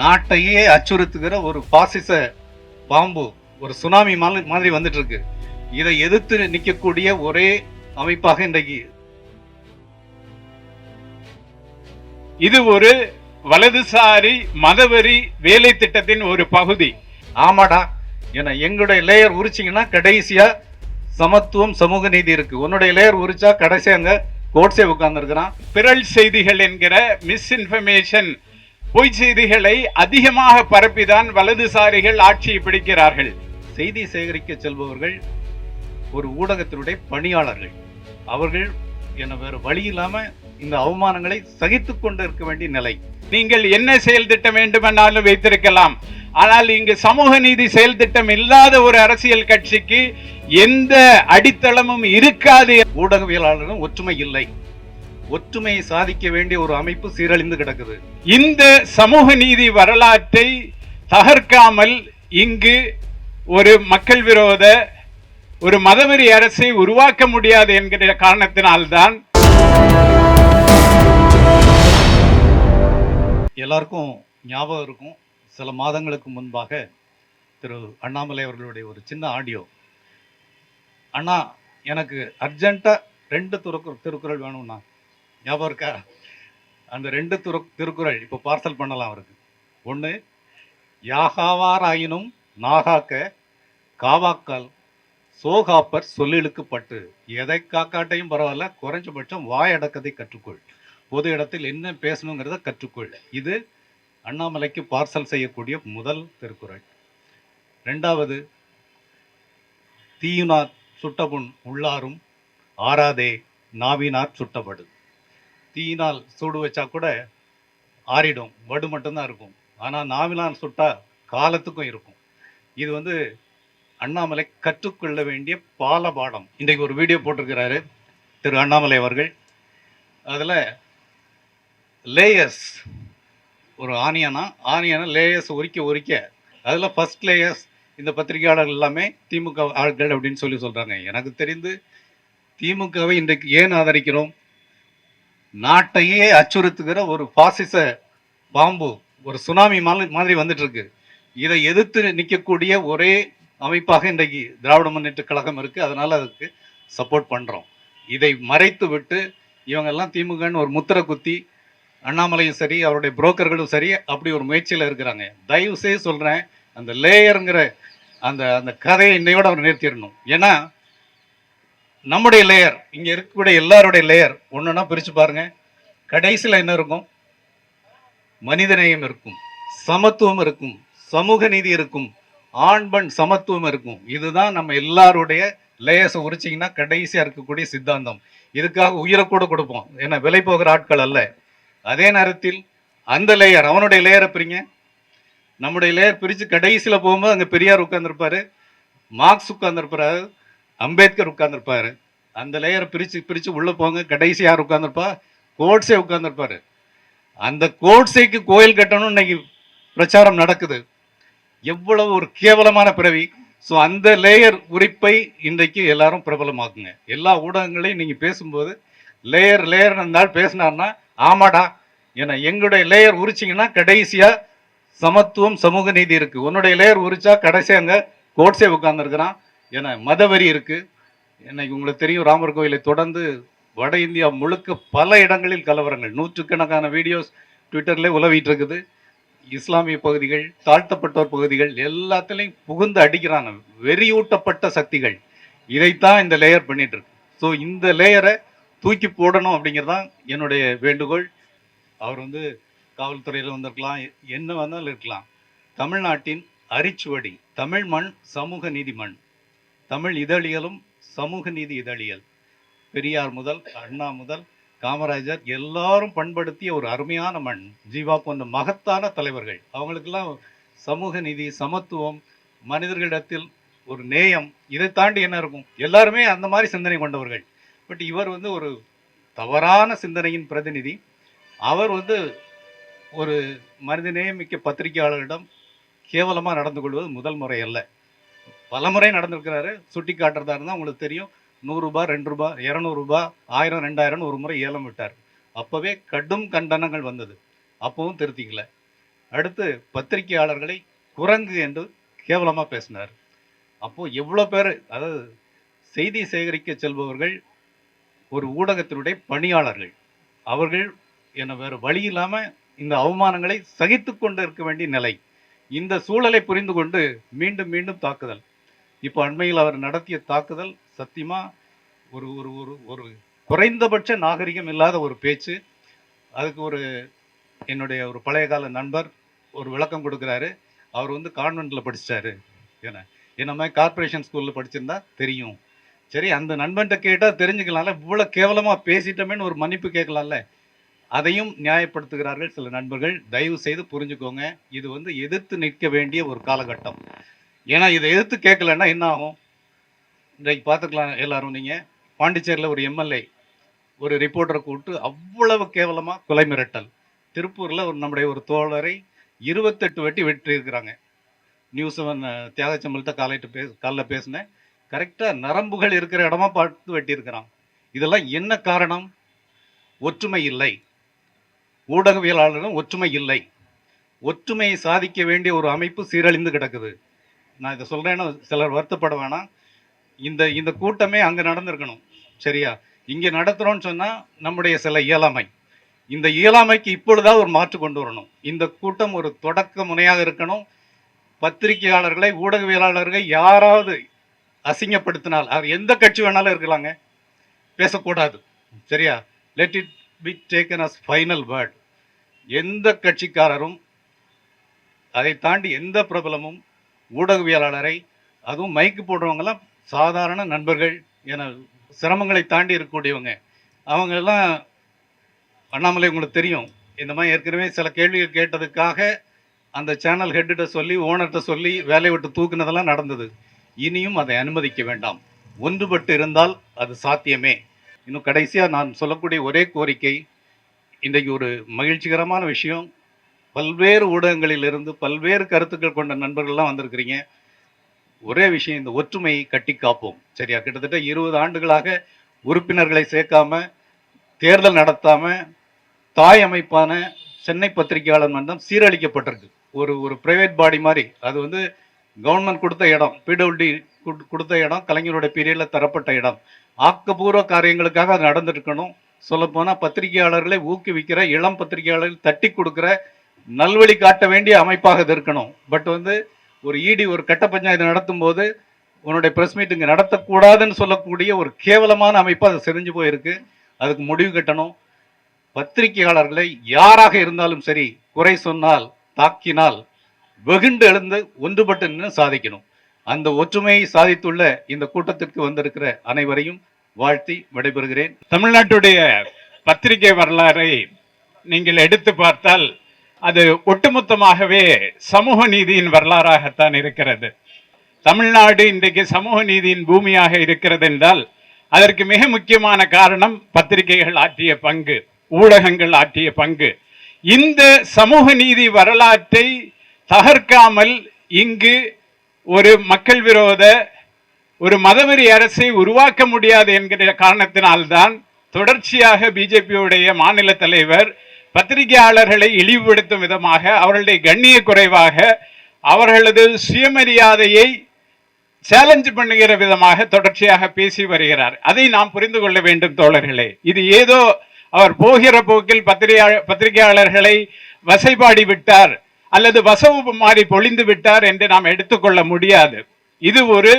நாட்டையே அச்சுறுத்துகிற ஒரு பாசிச பாம்பு ஒரு சுனாமி மாதிரி மாதிரி வந்துட்டு இருக்கு இதை எதிர்த்து நிற்கக்கூடிய ஒரே அமைப்பாக இன்றைக்கு இது ஒரு வலதுசாரி மதவெறி வேலை திட்டத்தின் ஒரு பகுதி. ஆமாடா ஏன்னா எங்களுடைய லேயர் உரிச்சிங்கன்னா கடைசியா சமத்துவம் சமூக நீதி இருக்கு. உன்னுடைய லேயர் உரிச்சா கடைசியா அங்க கோட்ஸே உட்கார்ந்துருக்கிறான். பிறல் செய்திகள் என்கிற மிஸ்இன்ஃபர்மேஷன் பொய் செய்திகளை அதிகமாக பரப்பிதான் வலதுசாரிகள் ஆட்சியை பிடிக்கிறார்கள். செய்தி சேகரிக்க செல்பவர்கள் ஒரு ஊடகத்தினுடைய பணியாளர்கள். அவர்கள் என்ன வேறு வழி இல்லாம இந்த அவமானங்களை சகித்து கொண்டு இருக்க வேண்டிய நிலை. நீங்கள் என்ன செயல் திட்டம் வேண்டுமென்றாலும் வைத்திருக்கலாம். ஆனால் இங்கு சமூக நீதி செயல் திட்டம் இல்லாத ஒரு அரசியல் கட்சிக்கு எந்த அடித்தளமும் இருக்காது. ஊடகவியலாளர்களும் ஒற்றுமை இல்லை. ஒற்றுமையை சாதிக்க வேண்டிய ஒரு அமைப்பு சீரழிந்து கிடக்குது. இந்த சமூக நீதி வரலாற்றை தகர்க்காமல் இங்கு ஒரு மக்கள் விரோத ஒரு மதவெறி அரசை உருவாக்க முடியாது என்கிற காரணத்தினால்தான் எல்லாருக்கும் ஞாபகம் இருக்கும். சில மாதங்களுக்கு முன்பாக திரு அண்ணாமலை அவர்களுடைய ஒரு சின்ன ஆடியோ. அண்ணா எனக்கு அர்ஜென்ட்டாக ரெண்டு துருக்கு திருக்குறள் வேணும்ண்ணா. ஞாபகம் இருக்கா? அந்த ரெண்டு துரு திருக்குறள் இப்போ பார்சல் பண்ணலாம் அவருக்கு. ஒன்று யாகாவாராயினும் நாகாக்க காவாக்கால் சோகாப்பர் சொல்லிழுக்கு பட்டு எதை காக்காட்டையும் பரவாயில்ல குறைஞ்சபட்சம் வாயடக்கத்தை கற்றுக்கொள். பொது இடத்தில் என்ன பேசணுங்கிறத கற்றுக்கொள். இது அண்ணாமலைக்கு பார்சல் செய்யக்கூடிய முதல் திருக்குறள். ரெண்டாவது தீயுனார் சுட்டபுண் உள்ளாரும் ஆறாதே நாவினார் சுட்டப்படு தீயினால் சூடு வச்சா கூட ஆறிடும். வடு மட்டும்தான் இருக்கும். ஆனால் நாவினால் சுட்டா காலத்துக்கும் இருக்கும். இது வந்து அண்ணாமலை கற்றுக்கொள்ள வேண்டிய பால பாடம் இன்றைக்கு ஒரு வீடியோ போட்டிருக்கிறாரு திரு அண்ணாமலை அவர்கள். அதில் லேயர்ஸ் ஒரு ஆனியனா ஆனியனை லேயர்ஸ் உரிக்க உரிக்க. அதில் ஃபஸ்ட் லேயர்ஸ் இந்த பத்திரிகையாளர்கள் எல்லாமே திமுக ஆட்கள் அப்படின்னு சொல்லி சொல்கிறாங்க எனக்கு தெரிந்து திமுகவை இன்றைக்கு ஏன் ஆதரிக்கிறோம்? நாட்டையே அச்சுறுத்துகிற ஒரு பாசிச பாம்பு ஒரு சுனாமி மாதிரி மாதிரி வந்துட்டு இருக்கு இதை எதிர்த்து நிற்கக்கூடிய ஒரே அமைப்பாக இன்றைக்கு திராவிட முன்னேற்ற கழகம் இருக்கு. அதனால அதுக்கு சப்போர்ட் பண்றோம். இதை மறைத்து விட்டு இவங்கெல்லாம் திமுகன்னு ஒரு முத்திரை குத்தி அண்ணாமலையும் சரி அவருடைய புரோக்கர்களும் சரி அப்படி ஒரு முயற்சியில் இருக்கிறாங்க. தயவு செய்து சொல்றேன் அந்த லேயருங்கிற அந்த அந்த கதையை இன்னையோட அவர் நிறுத்திடணும். ஏன்னா நம்முடைய லேயர் இங்கே இருக்கக்கூடிய எல்லாருடைய லேயர் ஒன்றுனா பிரித்து பாருங்க. கடைசியில் என்ன இருக்கும்? மனிதநேயம் இருக்கும் சமத்துவம் இருக்கும் சமூக நீதி இருக்கும் ஆண் பெண் சமத்துவம் இருக்கும். இதுதான் நம்ம எல்லாருடைய லேயர்ஸை உரிச்சிங்கன்னா கடைசியாக இருக்கக்கூடிய சித்தாந்தம். இதுக்காக உயிரை கூட கொடுப்போம். ஏன்னா விலை போகிற ஆட்கள் அல்ல. அதே நேரத்தில் அந்த லேயர் அவனுடைய லேயரை பிரிங்க. நம்முடைய லேயர் பிரித்து கடைசியில் போகும்போது அங்கே பெரியார் உட்காந்துருப்பாரு மார்க்ஸ் உட்காந்துருப்பார் அம்பேத்கர் உட்காந்துருப்பாரு அந்த லேயரை பிரித்து பிரித்து உள்ளே போங்க. கடைசி யார் உட்காந்துருப்பா கோட்ஸே உட்காந்துருப்பாரு அந்த கோட்ஸைக்கு கோயில் கட்டணும்னு இன்னைக்கு பிரச்சாரம் நடக்குது. எவ்வளவு ஒரு கேவலமான பிறவி. ஸோ அந்த லேயர் உரிப்பை இன்றைக்கு எல்லாரும் பிரபலமாக்குங்க. எல்லா ஊடகங்களையும் நீங்கள் பேசும்போது லேயர் லேயர் இருந்தால் பேசினார்னா ஆமாடா ஏன்னா எங்களுடைய லேயர் உரிச்சிங்கன்னா கடைசியாக சமத்துவம் சமூக நீதி இருக்குது உன்னுடைய லேயர் உரிச்சா கடைசியாக அங்கே கோட்ஸே உட்காந்துருக்குறான் ஏன்னா மதவெறி இருக்குது இன்னைக்கு உங்களுக்கு தெரியும் ராமர் கோயிலை தொடர்ந்து வட இந்தியா முழுக்க பல இடங்களில் கலவரங்கள். நூற்றுக்கணக்கான வீடியோஸ் ட்விட்டரில் உலவிட்டு இருக்குது. இஸ்லாமிய பகுதிகள் தாழ்த்தப்பட்டோர் பகுதிகள் எல்லாத்துலேயும் புகுந்து அடிக்கிறான வெறியூட்டப்பட்ட சக்திகள். இதைத்தான் இந்த லேயர் பண்ணிட்டு இருக்கு. ஸோ இந்த லேயரை தூக்கி போடணும் அப்படிங்கிறதான் என்னுடைய வேண்டுகோள். அவர் வந்து காவல்துறையில் வந்திருக்கலாம். என்ன வந்தாலும் இருக்கலாம். தமிழ்நாட்டின் அரிச்சுவடி தமிழ் மண் சமூக நீதி மண் தமிழ் இதழியலும் சமூக நீதி இதழியல். பெரியார் முதல் அண்ணா முதல் காமராஜர் எல்லாரும் பண்படுத்திய ஒரு அருமையான மண் ஜீவா போன்ற மகத்தான தலைவர்கள். அவங்களுக்கெல்லாம் சமூக நீதி சமத்துவம் மனிதர்களிடத்தில் ஒரு நேயம் இதை தாண்டி என்ன இருக்கும்? எல்லாருமே அந்த மாதிரி சிந்தனை கொண்டவர்கள். பட் இவர் வந்து ஒரு தவறான சிந்தனையின் பிரதிநிதி. அவர் வந்து ஒரு மனிதநேயமிக்க பத்திரிகையாளரிடம் கேவலமாக நடந்து கொள்வது முதல் முறை அல்ல. பலமுறை நடந்திருக்கிறாரு. சுட்டி காட்டுறதா இருந்தால் உங்களுக்கு தெரியும். நூறுரூபா ரெண்டு ரூபா இரநூறுபா ஆயிரம் ரெண்டாயிரம்னு ஒரு முறை ஏலம் விட்டார். அப்போவே கடும் கண்டனங்கள் வந்தது. அப்பவும் திருத்திக்கல. அடுத்து பத்திரிகையாளர்களை குரங்கு என்று கேவலமாக பேசினார். அப்போது எவ்வளோ பேர் அதாவது செய்தி சேகரிக்க செல்பவர்கள் ஒரு ஊடகத்தினுடைய பணியாளர்கள் அவர்கள் என்னை வேறு வழி இல்லாமல் இந்த அவமானங்களை சகித்து கொண்டு இருக்க வேண்டிய நிலை. இந்த சூழலை புரிந்து கொண்டு மீண்டும் மீண்டும் தாக்குதல். இப்போ அண்மையில் அவர் நடத்திய தாக்குதல் சத்தியமாக ஒரு ஒரு ஒரு ஒரு குறைந்தபட்ச நாகரிகம் இல்லாத ஒரு பேச்சு. அதுக்கு ஒரு என்னுடைய ஒரு பழைய கால நண்பர் ஒரு விளக்கம் கொடுக்குறாரு. அவர் வந்து கான்வென்ட்டில் படிச்சிட்டாரு ஏன்னா என்ன மாதிரி கார்ப்பரேஷன் ஸ்கூலில் படிச்சிருந்தா தெரியும். சரி அந்த நண்பன்கிட்ட கேட்டால் தெரிஞ்சுக்கலாம்ல. இவ்வளோ கேவலமாக பேசிட்டோமேன்னு ஒரு மன்னிப்பு கேட்கலாம்ல. அதையும் நியாயப்படுத்துகிறார்கள் சில நண்பர்கள். தயவு செய்து புரிஞ்சுக்கோங்க. இது வந்து எதிர்த்து நிற்க வேண்டிய ஒரு காலகட்டம். ஏன்னா இதை எதிர்த்து கேட்கலன்னா என்ன ஆகும்? இன்றைக்கு பார்த்துக்கலாம் எல்லாரும். நீங்கள் பாண்டிச்சேரியில் ஒரு எம்எல்ஏ ஒரு ரிப்போர்ட்டரை கூப்பிட்டு அவ்வளவு கேவலமாக கொலை மிரட்டல். திருப்பூரில் ஒரு நம்முடைய ஒரு தோழரை இருபத்தெட்டு வெட்டி வெட்டியிருக்கிறாங்க. நியூஸ் செவன் தியாகச்சம்பளத்தை காலையிட்டு பே காலைல பேசினேன். கரெக்டாக நரம்புகள் இருக்கிற இடமா பார்த்து வெட்டியிருக்கிறான். இதெல்லாம் என்ன காரணம்? ஒற்றுமை இல்லை. ஊடகவியலாளர்களும் ஒற்றுமை இல்லை. ஒற்றுமையை சாதிக்க வேண்டிய ஒரு அமைப்பு சீரழிந்து கிடக்குது. நான் இதை சொல்கிறேன்னு சிலர் வருத்தப்பட வேணாம். இந்த இந்த கூட்டமே அங்கே நடந்திருக்கணும். சரியா? இங்கே நடத்துகிறோன்னு சொன்னால் நம்முடைய சில இயலாமை. இந்த இயலாமைக்கு இப்பொழுதாவது ஒரு மாற்று கொண்டு வரணும். இந்த கூட்டம் ஒரு தொடக்க முனையாக இருக்கணும். பத்திரிகையாளர்களை ஊடகவியலாளர்கள் யாராவது அசிங்கப்படுத்தினால் அவர் எந்த கட்சி வேணாலும் இருக்கலாங்க. பேசக்கூடாது. சரியா? Let it be taken as final word எந்த கட்சிக்காரரும் அதை தாண்டி எந்த பிரபலமும் ஊடகவியலாளரை அதுவும் மைக்கு போடுறவங்கெல்லாம் சாதாரண நண்பர்கள் என சிரமங்களை தாண்டி இருக்கக்கூடியவங்க. அவங்கெல்லாம் அண்ணாமலை உங்களுக்கு தெரியும். இந்த மாதிரி ஏற்கனவே சில கேள்விகள் கேட்டதுக்காக அந்த சேனல் ஹெட்டிட்ட சொல்லி ஓனர்கிட்ட சொல்லி வேலையை விட்டு தூக்குனதெல்லாம் நடந்தது. இனியும் அதை அனுமதிக்க வேண்டாம். ஒன்றுபட்டு இருந்தால் அது சாத்தியமே. இன்னும் கடைசியாக நான் சொல்லக்கூடிய ஒரே கோரிக்கை இன்றைக்கு ஒரு மகிழ்ச்சிகரமான விஷயம். பல்வேறு ஊடகங்களிலிருந்து பல்வேறு கருத்துக்கள் கொண்ட நண்பர்கள்லாம் வந்திருக்கிறீங்க. ஒரே விஷயம் இந்த ஒற்றுமையை கட்டி காப்போம். சரியா? கிட்டத்தட்ட இருபது ஆண்டுகளாக உறுப்பினர்களை சேர்க்காம தேர்தல் நடத்தாம தாய் அமைப்பான சென்னை பத்திரிகையாளர் மன்றம் சீரழிக்கப்பட்டிருக்கு. ஒரு ஒரு பிரைவேட் பாடி மாதிரி. அது வந்து கவர்மெண்ட் கொடுத்த இடம் பிடபிள்யூடி கொடுத்த இடம் கலைஞருடைய பீரியடில் தரப்பட்ட இடம். ஆக்கப்பூர்வ காரியங்களுக்காக அது நடந்திருக்கணும் சொல்லப்போனால் பத்திரிகையாளர்களை ஊக்குவிக்கிற இளம் பத்திரிகையாளர்கள் தட்டி கொடுக்குற நல்வழி காட்ட வேண்டிய அமைப்பாக இது இருக்கணும். பட் வந்து ஒரு இடி ஒரு கட்ட பஞ்சாயத்து நடத்தும் போது உன்னுடைய ப்ரெஸ் மீட் இங்கே நடத்தக்கூடாதுன்னு சொல்லக்கூடிய ஒரு கேவலமான அமைப்பு அது செறிஞ்சு போயிருக்கு. அதுக்கு முடிவு கட்டணும். பத்திரிகையாளர்களை யாராக இருந்தாலும் சரி குறை சொன்னால் தாக்கினால் வெகுண்டு எழுந்து ஒன்றுபட்டு நின்று சாதிக்கணும். அந்த ஒற்றுமையை சாதித்துள்ள இந்த கூட்டத்திற்கு வந்திருக்கிற அனைவரையும் வாழ்த்தி விடைபெறுகிறேன். தமிழ்நாட்டுடைய பத்திரிகை வரலாறை நீங்கள் எடுத்து பார்த்தால் அது ஒட்டுமொத்தமாகவே சமூக நீதியின் வரலாறாகத்தான் இருக்கிறது. தமிழ்நாடு இன்றைக்கு சமூக நீதியின் பூமியாக இருக்கிறது என்றால் அதற்கு மிக முக்கியமான காரணம் பத்திரிகைகள் ஆற்றிய பங்கு ஊடகங்கள் ஆற்றிய பங்கு. இந்த சமூக நீதி வரலாற்றை தகர்க்காமல் இங்கு ஒரு மக்கள் விரோத ஒரு மதவெறி அரசை உருவாக்க முடியாது என்கிற காரணத்தினால்தான் தொடர்ச்சியாக பிஜேபியுடைய மாநில தலைவர் பத்திரிகையாளர்களை இழிவுபடுத்தும் விதமாக அவர்களுடைய கண்ணிய குறைவாக அவர்களது சுயமரியாதையை சேலஞ்ச் பண்ணுகிற விதமாக தொடர்ச்சியாக பேசி வருகிறார். அதை நாம் புரிந்து கொள்ள வேண்டும் தோழர்களே. இது ஏதோ அவர் போகிற போக்கில் பத்திரிகை பத்திரிகையாளர்களை வசைபாடி விட்டார் அல்லது வசவு மாறி பொழிந்து விட்டார் என்று நாம் எடுத்துக்கொள்ள முடியாது. இது ஒரு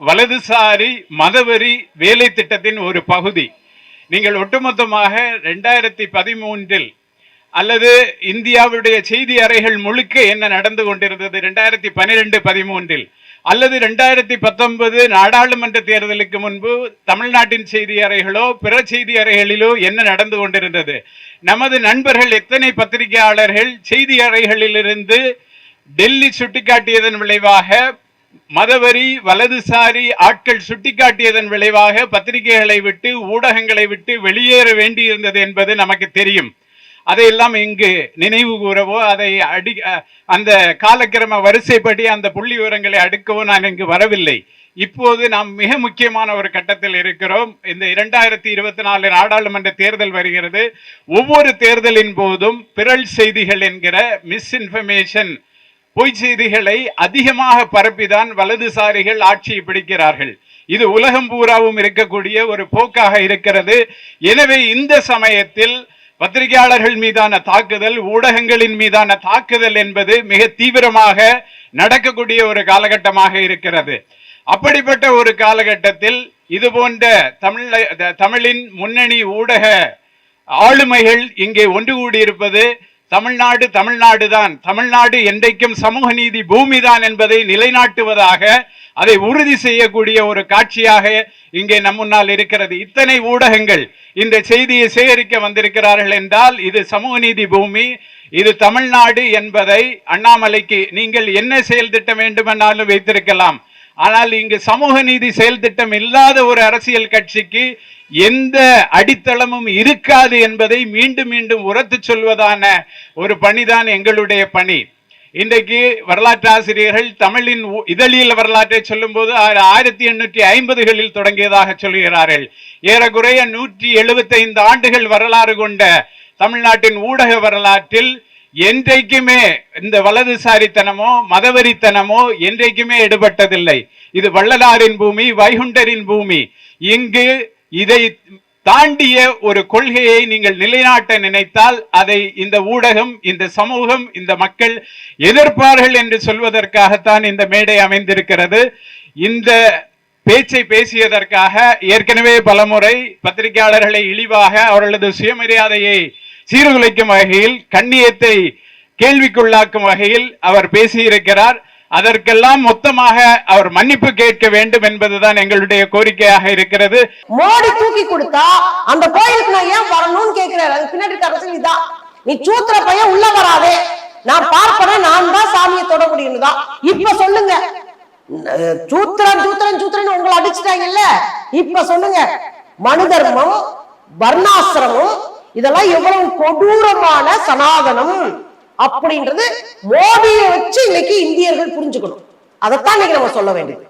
வலதுசாரி மதவெறி வேலை திட்டத்தின் ஒரு பகுதி. நீங்கள் ஒட்டுமொத்தமாக ரெண்டாயிரத்தி பதிமூன்றில் அல்லது இந்தியாவுடைய செய்தி அறைகள் முழுக்க என்ன நடந்து கொண்டிருந்தது? ரெண்டாயிரத்தி பன்னிரெண்டு பதிமூன்றில். அல்லது ரெண்டாயிரத்தி பத்தொன்பது நாடாளுமன்ற தேர்தலுக்கு முன்பு தமிழ்நாட்டின் செய்தி அறைகளோ பிற செய்தி அறைகளிலோ என்ன நடந்து கொண்டிருந்தது? நமது நண்பர்கள் எத்தனை பத்திரிகையாளர்கள் செய்தி அறைகளிலிருந்து டெல்லி சுட்டிக்காட்டியதன் விளைவாக மதவரி வலதுசாரி ஆட்கள் சுட்டிக்காட்டியதன் விளைவாக பத்திரிகைகளை விட்டு ஊடகங்களை விட்டு வெளியேற வேண்டியிருந்தது என்பது நமக்கு தெரியும். அதையெல்லாம் இங்கு நினைவு கூறவோ அதை அடி அந்த காலக்கிரம வரிசைப்படி அந்த புள்ளி விவரங்களை அடுக்கவோ நான் இங்கு வரவில்லை. இப்போது நாம் மிக முக்கியமான ஒரு கட்டத்தில் இருக்கிறோம். இந்த இரண்டாயிரத்தி இருபத்தி நாலு நாடாளுமன்ற தேர்தல் வருகிறது. ஒவ்வொரு தேர்தலின் போதும் பிறல் செய்திகள் என்கிற மிஸ்இன்ஃபர்மேஷன் பொய் செய்திகளை அதிகமாக பரப்பிதான் வலதுசாரிகள் ஆட்சியை பிடிக்கிறார்கள். இது உலகம் பூராவும் இருக்கக்கூடிய ஒரு போக்காக இருக்கிறது. எனவே இந்த சமயத்தில் பத்திரிகையாளர்கள் மீதான தாக்குதல் ஊடகங்களின் மீதான தாக்குதல் என்பது மிக தீவிரமாக நடக்கக்கூடிய ஒரு காலகட்டமாக இருக்கிறது. அப்படிப்பட்ட ஒரு காலகட்டத்தில் இது போன்ற தமிழ தமிழின் முன்னணி ஊடக ஆளுமைகள் இங்கே ஒன்று கூடியிருப்பது தமிழ்நாடு தமிழ்நாடு தான் தமிழ்நாடு என்றைக்கும் சமூக நீதி பூமி தான் என்பதை நிலைநாட்டுவதாக அதை உறுதி செய்யக்கூடிய ஒரு காட்சியாக இங்கே நம் முன்னால் இருக்கிறது. இத்தனை ஊடகங்கள் இந்த செய்தியை சேகரிக்க வந்திருக்கிறார்கள் என்றால் இது சமூக நீதி பூமி இது தமிழ்நாடு என்பதை அண்ணாமலைக்கு நீங்கள் என்ன செயல் திட்டம் வேண்டுமென்றாலும் வைத்திருக்கலாம். ஆனால் இங்கு சமூக நீதி செயல் திட்டம் இல்லாத ஒரு அரசியல் கட்சிக்கு எந்த அடித்தளமும் இருக்காது என்பதை மீண்டும் மீண்டும் உரத்து சொல்வதான ஒரு பணிதான் எங்களுடைய பணி. இன்றைக்கு வரலாற்று ஆசிரியர்கள் தமிழின் உ- இதழியல் வரலாற்றை சொல்லும்போது ஆ- ஆயிரத்தி எண்ணூற்றி ஐம்பதுகளில் தொடங்கியதாக சொல்கிறார்கள். ஏறக்குறைய நூற்றி எழுபத்தைந்து ஆண்டுகள் வரலாறு கொண்ட தமிழ்நாட்டின் ஊடக வரலாற்றில் என்றைக்குமே இந்த வலதுசாரித்தனமோ மதவரித்தனமோ என்றைக்குமே எடுபட்டதில்லை. இது வள்ளலாரின் பூமி வைகுண்டரின் பூமி. இங்கு இதை தாண்டிய ஒரு கொள்கையை நீங்கள் நிலைநாட்ட நினைத்தால் அதை இந்த ஊடகம் இந்த சமூகம் இந்த மக்கள் எதிர்ப்பார்கள் என்று சொல்வதற்காகத்தான் இந்த மேடை அமைந்திருக்கிறது. இந்த பேச்சை பேசியதற்காக ஏற்கனவே பலமுறை பத்திரிகையாளர்களை இழிவாக அவர்களது சுயமரியாதையை சீர்குலைக்கும் வகையில் கண்ணியத்தை கேள்விக்குள்ளாக்கும் வகையில் அவர் பேசியிருக்கிறார். அதற்கெல்லாம் மொத்தமாக அவர் மன்னிப்பு கேட்க வேண்டும் என்பதுதான் எங்களுடைய கோரிக்கையாக இருக்கிறது. மோடி தூக்கி கொடுத்தா அந்த கோயிலுக்கு நான் ஏன் வரணும்னு கேக்குறாரு அது பின்னாடி இருக்க இதான். நீ சூத்திர பையன் உள்ள வராதே. நான் பார்ப்பேன் நான் தான் சாமியை தொட முடியும் தான். இப்ப சொல்லுங்க. சூத்திரன் சூத்திரன் சூத்திரன் உங்களை அடிச்சுட்டாங்கல்ல. இப்ப சொல்லுங்க. மனு தர்மம் வர்ணாசிரமம் இதெல்லாம் எவ்வளவு கொடூரமான சனாதனம். அப்படின்றது மோடியை வச்சு இன்னைக்கு இந்தியர்கள் புரிஞ்சுக்கணும். அதைத்தான் இன்னைக்கு நம்ம சொல்ல வேண்டியது.